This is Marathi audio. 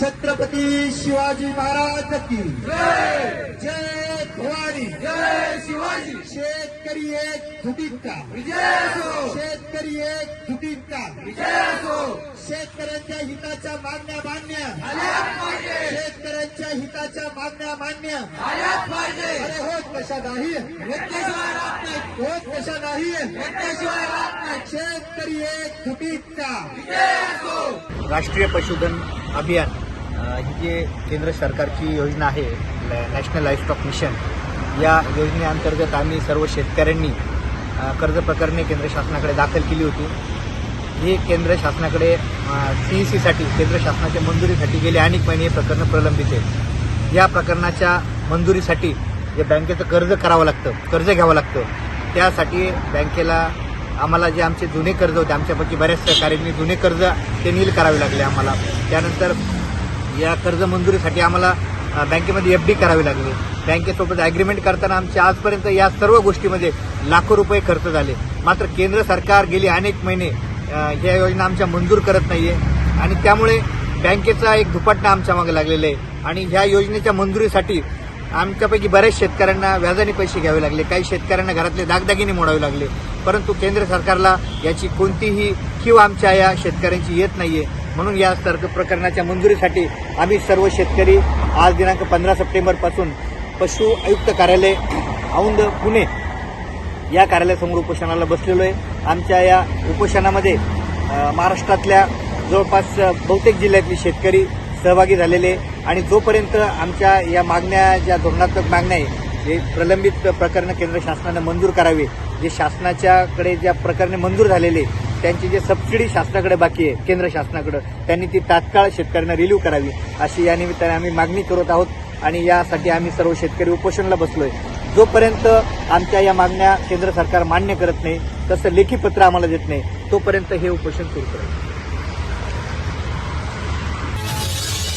छत्रपती शिवाजी महाराज की जय. भवानी. जय शिवाजी. शेतकरी एक धुटीत का विजय असो शेतकरी एक धुटीत का विजय असो शेतकऱ्यांच्या हिताच्या मागण्या मान्य. शेतकऱ्यांच्या हिताच्या मागण्या मान्य. अरे होत कशा नाही. होत कशा नाही. शेतकरी एक धुटीत का विजय असो राष्ट्रीय पशुधन अभियान. ही जी केंद्र सरकारची योजना आहे ल- नॅशनल लाईफस्टॉक मिशन या योजनेअंतर्गत आम्ही सर्व शेतकऱ्यांनी कर्ज प्रकरणे केंद्र शासनाकडे दाखल केली होती. हे केंद्र शासनाकडे सी सीसाठी केंद्र शासनाच्या मंजुरीसाठी गेले अनेक महिने हे प्रकरणं प्रलंबित आहे या प्रकरणाच्या मंजुरीसाठी जे बँकेचं कर्ज करावं लागतं कर्ज घ्यावं लागतं त्यासाठी बँकेला आम्हाला जे आमचे जुने कर्ज होते आमच्यापैकी बऱ्याच सहकार्यांनी जुने कर्ज ते नील करावे लागले आम्हाला. त्यानंतर या कर्ज मंजुरीसाठी आम्हाला बँकेमध्ये एफ डी करावी लागली. बँकेसोबत ॲग्रीमेंट करताना आमचे आजपर्यंत या सर्व गोष्टीमध्ये लाखो रुपये खर्च झाले. मात्र केंद्र सरकार गेली अनेक महिने ह्या योजना आमच्या मंजूर करत नाहीये. आणि त्यामुळे बँकेचा एक दुपटणा आमच्या मागे लागलेला आहे. आणि ह्या योजनेच्या मंजुरीसाठी आमच्यापैकी बऱ्याच शेतकऱ्यांना व्याजाने पैसे घ्यावे लागले. काही शेतकऱ्यांना घरातले दागदागिने मोडावे लागले. परंतु केंद्र सरकारला याची कोणतीही किंवा आमच्या या शेतकऱ्यांची येत नाही आहे म्हणून या तर्क प्रकरणाच्या मंजुरीसाठी आम्ही सर्व शेतकरी आज दिनांक पंधरा सप्टेंबरपासून पशु आयुक्त कार्यालय औंध पुणे या कार्यालयासमोर उपोषणाला बसलेलो आहे. आमच्या या उपोषणामध्ये महाराष्ट्रातल्या जवळपास बहुतेक जिल्ह्यातले शेतकरी सहभागी झालेले आणि जोपर्यंत आमच्या या मागण्या ज्या धोरणात्मक मागण्या आहे जे प्रलंबित प्रकरणं केंद्र शासनानं मंजूर करावे जे शासनाच्याकडे ज्या प्रकरणे मंजूर झालेले त्यांची जे सबसिडी शासनाकडे बाकी आहे केंद्र शासनाकडे त्यांनी ती तात्काळ शेतकऱ्यांना रिलीव्ह करावी. अशी या निमित्ताने आम्ही मागणी करत आहोत आणि यासाठी आम्ही सर्व शेतकरी उपोषणाला बसलोय. जोपर्यंत आमच्या या मागण्या केंद्र सरकार मान्य करत नाही तसं लेखी पत्र आम्हाला देत नाही तोपर्यंत हे उपोषण सुरू करायचं